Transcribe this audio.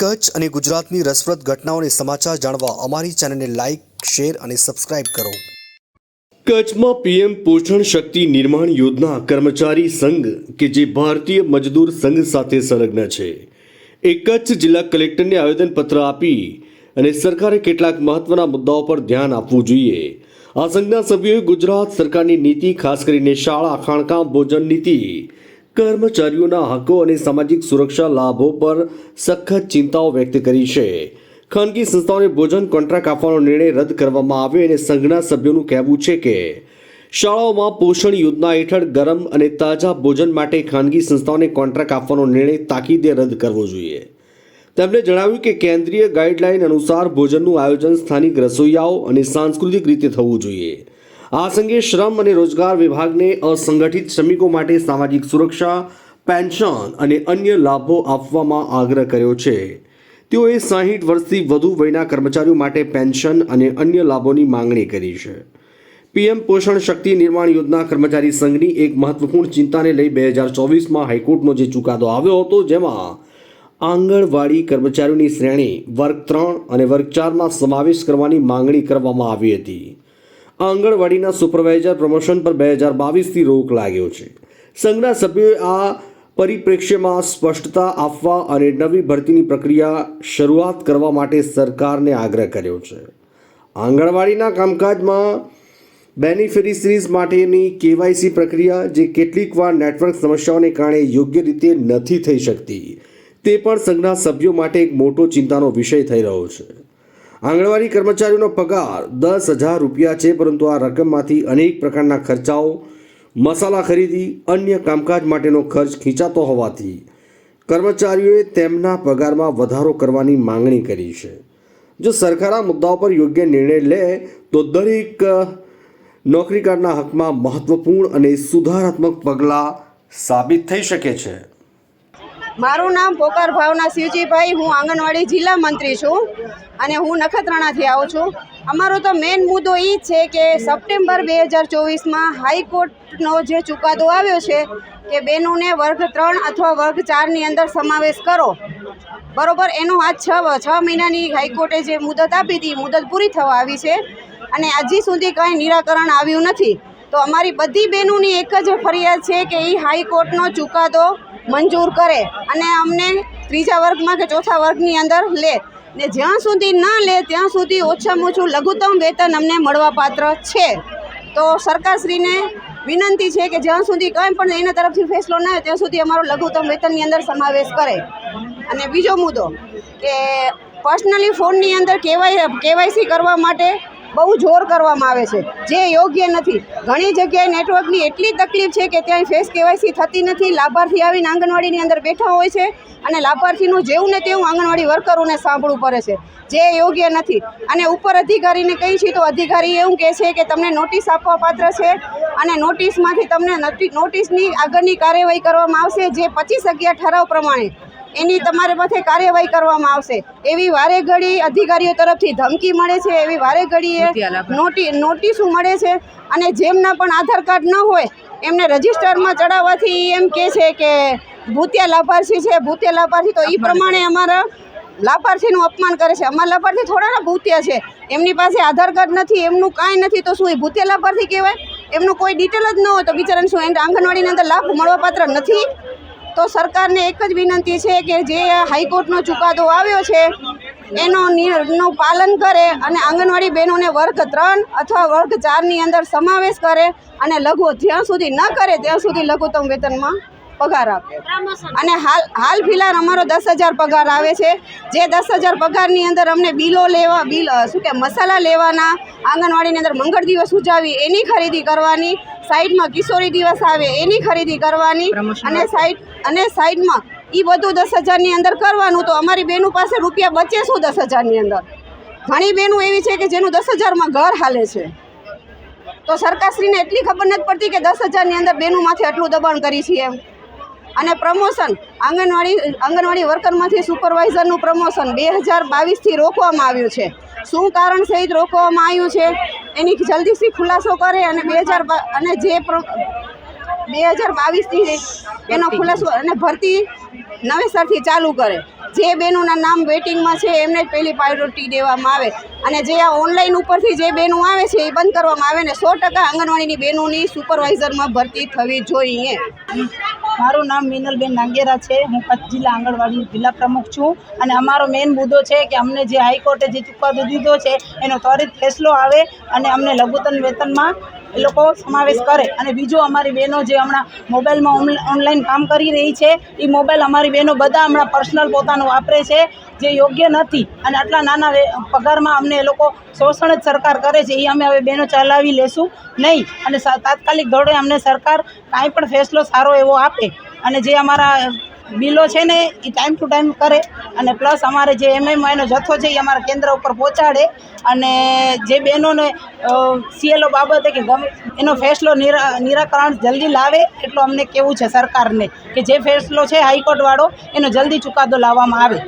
કચ્છ અને ગુજરાતની રસપ્રદ ઘટનાઓને સમાચાર જાણવા અમારી ચેનલને લાઇક શેર અને સબસ્ક્રાઇબ કરો. કચ્છમાં પીએમ પોષણ શક્તિ નિર્માણ યોજના કર્મચારી સંઘ કે જે ભારતીય મજદૂર સંઘ સાથે સંલગ્ન છે. એ કચ્છ જિલ્લા કલેક્ટરને આવેદનપત્ર આપી અને સરકારે કેટલાક મહત્વના મુદ્દાઓ પર ધ્યાન આપવું જોઈએ. આ સંઘના સભ્યોએ ગુજરાત સરકારની નીતિ, ખાસ કરીને શાળા, ખાણકામ, ભોજન નીતિ કર્મચારીઓના હકો અને સામાજિક સુરક્ષા લાભો પર સખત ચિંતાઓ વ્યક્ત કરી છે. ખાનગી સંસ્થાઓને ભોજન કોન્ટ્રાક્ટ આપવાનો નિર્ણય રદ કરવામાં આવ્યો અને સંઘના સભ્યોનું કહેવું છે કે, શાળાઓમાં પોષણ યોજના હેઠળ ગરમ અને તાજા ભોજન માટે ખાનગી સંસ્થાઓને કોન્ટ્રાક્ટ આપવાનો નિર્ણય તાકીદે રદ કરવો જોઈએ. તેમણે જણાવ્યું કે કેન્દ્રીય ગાઈડલાઈન અનુસાર ભોજનનું આયોજન સ્થાનિક રસોઈયાઓ અને સાંસ્કૃતિક રીતે થવું જોઈએ. આ સંગે શ્રમ અને રોજગાર વિભાગને અસંગઠિત શ્રમિકો માટે સામાજિક સુરક્ષા, પેન્શન અને અન્ય લાભો આપવામાં આગ્રહ કર્યો છે. તેઓએ સાહીઠ વર્ષથી વધુ વયના કર્મચારીઓ માટે પેન્શન અને અન્ય લાભોની માંગણી કરી છે. પીએમ પોષણ શક્તિ નિર્માણ યોજના કર્મચારી સંઘની એક મહત્વપૂર્ણ ચિંતાને લઈ બે હજાર ચોવીસમાં હાઈકોર્ટનો જે ચુકાદો આવ્યો હતો, જેમાં આંગણવાડી કર્મચારીઓની શ્રેણી વર્ગ ત્રણ અને વર્ગ ચારમાં સમાવેશ કરવાની માંગણી કરવામાં આવી હતી. આંગણવાડીના સુપરવાઇઝર પ્રમોશન પર બે હજાર બાવીસથી રોક લાગ્યો છે. સંઘના સભ્યોએ આ પરિપ્રેક્ષ્યમાં સ્પષ્ટતા આપવા અને નવી ભરતીની પ્રક્રિયા શરૂઆત કરવા માટે સરકારને આગ્રહ કર્યો છે. આંગણવાડીના કામકાજમાં બેનિફિશરીઝ માટેની કેવાયસી પ્રક્રિયા જે કેટલીકવાર નેટવર્ક સમસ્યાઓને કારણે યોગ્ય રીતે નથી થઈ શકતી, તે પણ સંઘના સભ્યો માટે એક મોટો ચિંતાનો વિષય થઈ રહ્યો છે. આંગણવાડી કર્મચારીઓનો પગાર દસ હજાર રૂપિયા છે, પરંતુ આ રકમમાંથી અનેક પ્રકારના ખર્ચાઓ, મસાલા ખરીદી, અન્ય કામકાજ માટેનો ખર્ચ ખીંચાતો હોવાથી કર્મચારીઓએ તેમના પગારમાં વધારો કરવાની માંગણી કરી છે. જો સરકાર આ મુદ્દાઓ પર યોગ્ય નિર્ણય લે, તો દરેક નોકરીકારના હકમાં મહત્વપૂર્ણ અને સુધારાત્મક પગલાં સાબિત થઈ શકે છે. મારું નામ પોકાર ભાવના શિવજીભાઈ, હું આંગણવાડી જિલ્લા મંત્રી છું અને હું નખત્રાણાથી આવું છું. અમારો તો મેઇન મુદ્દો એ છે કે સપ્ટેમ્બર બે હજાર ચોવીસમાં હાઈકોર્ટનો જે ચુકાદો આવ્યો છે કે બહેનોને વર્ગ ત્રણ અથવા વર્ગ ચારની અંદર સમાવેશ કરો. બરોબર, એનો આ છ છ મહિનાની હાઈકોર્ટે જે મુદત આપી હતી મુદત પૂરી થવા આવી છે અને હજી સુધી કાંઈ નિરાકરણ આવ્યું નથી. તો અમારી બધી બહેનોની એક જ ફરિયાદ છે કે એ હાઈકોર્ટનો ચુકાદો મંજૂર કરે અને અમને ત્રીજા વર્ગમાં કે ચોથા વર્ગની અંદર લે. ને જ્યાં સુધી ન લે, ત્યાં સુધી ઓછામાં ઓછું લઘુત્તમ વેતન અમને મળવાપાત્ર છે. તો સરકારશ્રીને વિનંતી છે કે જ્યાં સુધી કંઈ પણ એના તરફથી ફેસલો ના આવે, ત્યાં સુધી અમારો લઘુત્તમ વેતનની અંદર સમાવેશ કરે. અને બીજો મુદ્દો કે પર્સનલી ફોનની અંદર કેવાય કેવાયસી કરવા માટે બહુ જોર કરવામાં આવે છે. જે યોગ્ય નથી. ઘણી જગ્યાએ નેટવર્કની એટલી તકલીફ છે કે ત્યાં ફેસ કેવાયસી થતી નથી. લાભાર્થી આવીને આંગણવાડીની અંદર બેઠા હોય છે અને લાભાર્થીનું જેવું ને તેવું આંગણવાડી વર્કરોને સાંભળવું પડે છે. જે યોગ્ય નથી. અને ઉપર અધિકારીને કહી છીએ તો અધિકારી એવું કહે છે કે તમને નોટિસ આપવા પાત્ર છે અને નોટિસમાંથી તમને નોટિ- નોટિસની આગળની કાર્યવાહી કરવામાં આવશે જે પચીસ અગિયાર ઠરાવ પ્રમાણે. એની તમારે માથે કાર્યવાહી કરવામાં આવશે. એવી વારે ઘડી અધિકારીઓ તરફથી ધમકી મળે છે એવી વારે ઘડીએ નોટિ નોટિસો મળે છે અને જેમના પણ આધાર કાર્ડ ન હોય એમને રજિસ્ટરમાં ચડાવવાથી એમ કહે છે કે ભૂતિયા લાભાર્થી છે ભૂતિયા લાભાર્થી તો એ પ્રમાણે અમારા લાભાર્થીનું અપમાન કરે છે. અમારા લાભાર્થી થોડાના ભૂતિયા છે. એમની પાસે આધાર કાર્ડ નથી એમનું કાંઈ નથી તો શું એ ભૂતિયા લાભાર્થી કહેવાય? એમનું કોઈ ડિટેલ જ ન હોય તો બિચારાને શું એને આંગણવાડીની અંદર લાભ મળવાપાત્ર નથી? તો સરકારને એક જ વિનંતી છે કે જે હાઈકોર્ટનો ચુકાદો આવ્યો છે, એનો નિ- પાલન કરે અને આંગણવાડી બહેનોને વર્ગ ત્રણ અથવા વર્ગ ચારની અંદર સમાવેશ કરે અને લઘુ જ્યાં સુધી ન કરે ત્યાં સુધી લઘુત્તમ વેતનમાં પગાર આપે. અને હાલ હાલ ફિલહાલ અમારો દસ હજાર પગાર આવે છે. જે દસ હજાર પગારની અંદર અમને બિલો લેવા, બિલ શું કે મસાલા લેવાના, આંગણવાડીની અંદર મંગળ દિવસ ઉજાવી, એની ખરીદી કરવાની સાઈડમાં કિશોરી દિવસ આવે એની ખરીદી કરવાની અને સાઈડ અને સાઈડમાં એ બધું દસ હજારની અંદર કરવાનું તો અમારી બહેનો પાસે રૂપિયા બચે શું દસ હજારની અંદર? ઘણી બહેનો એવી છે કે જેનું દસ હજારમાં ઘર હાલે છે. તો સરકારશ્રીને એટલી ખબર નથી પડતી કે દસ હજારની અંદર બહેનો માથે આટલું દબાણ કરી છીએ એમ. અને પ્રમોશન આંગણવાડી આંગણવાડી વર્કરમાંથી સુપરવાઇઝરનું પ્રમોશન બે હજાર બાવીસથી રોકવામાં આવ્યું છે. શું કારણ સહિત રોકવામાં આવ્યું છે? એની જલ્દીથી ખુલાસો કરે અને બે હજાર અને જે પ્ર- બે હજાર બાવીસથી એનો ખુલાસો અને ભરતી નવેસરથી ચાલુ કરે. જે બેનોના નામ વેટિંગમાં છે એમને જ પહેલી પ્રાયોરિટી દેવામાં આવે. અને જે આ ઓનલાઈન ઉપરથી જે બેનો આવે છે એ બંધ કરવામાં આવે ને સો ટકા આંગણવાડીની બહેનોની સુપરવાઇઝરમાં ભરતી થવી જોઈએ. મારું નામ મિનલબેન નાંગેરા છે. હું કચ્છ જિલ્લા આંગણવાડી જિલ્લા પ્રમુખ છું. અને અમારો મેઇન મુદ્દો છે કે અમને જે હાઈકોર્ટે જે ચુકાદો દીધો છે, એનો ત્વરિત ફેસલો આવે અને અમને લઘુત્તમ વેતનમાં એ લોકો સમાવેશ કરે. અને બીજું અમારી બહેનો જે હમણાં મોબાઈલમાં ઓનલ- ઓનલાઈન કામ કરી રહી છે, એ મોબાઈલ અમારી બહેનો બધા હમણાં પર્સનલ પોતાનું વાપરે છે, જે યોગ્ય નથી. અને આટલા નાના પગારમાં અમને એ લોકો શોષણ જ સરકાર કરે છે, એ અમે હવે બહેનો ચલાવી લેશું નહીં. અને તાત્કાલિક ધોરણે અમને સરકાર કાંઈ પણ ફેસલો સારો એવો આપે. અને જે અમારા બિલો છે ને એ ટાઈમ ટુ ટાઈમ કરે. અને પ્લસ અમારે જે એમએમઆઈનો જથ્થો છે એ અમારા કેન્દ્ર ઉપર પહોંચાડે. અને જે બહેનોને સીએલઓ બાબતે કે ગમે, એનો ફેસલો નિરા, નિરાકરણ જલ્દી લાવે એટલું અમને કેવું છે સરકારને કે જે ફેસલો છે હાઈકોર્ટવાળો એનો જલ્દી ચુકાદો લાવવામાં આવે.